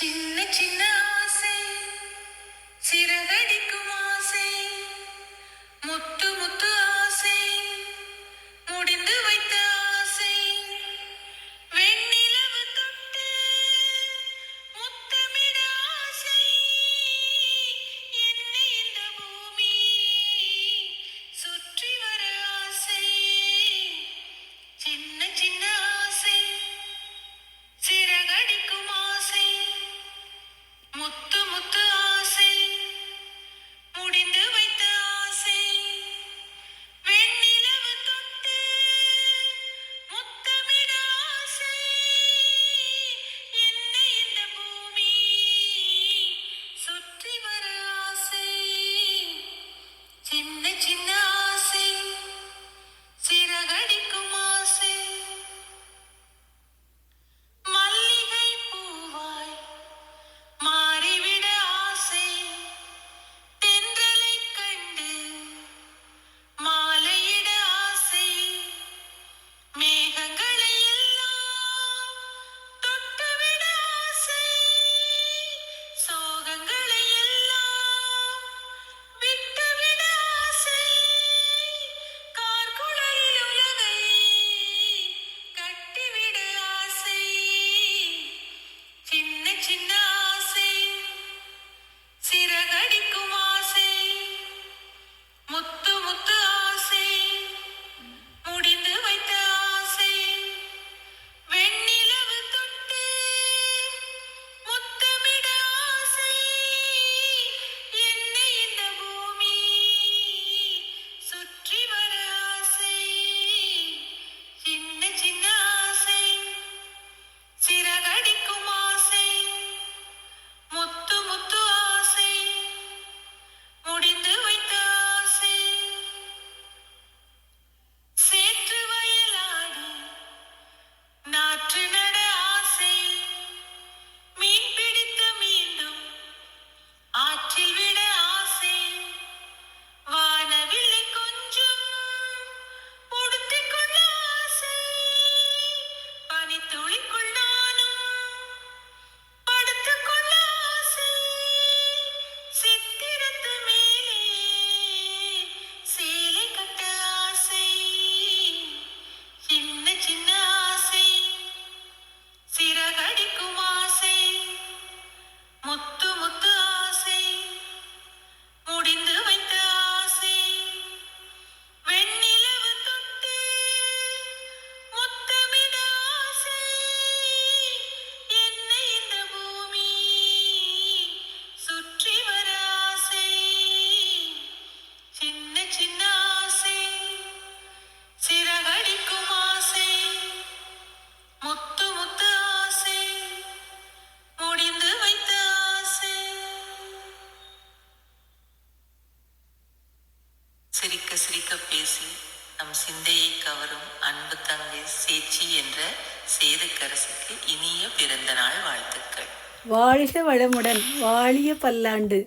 சின்ன சின்ன ஆசை சிறகடிக்குமா? துளிக்குள்ளான் சிரிக்க பேசி நம் சிந்தையை கவரும் அன்பு தங்கை சேச்சி என்ற சேதுக்கரசுக்கு இனிய பிறந்த நாள் வாழ்த்துக்கள். வாழிக வளமுடன் வாழிய பல்லாண்டு.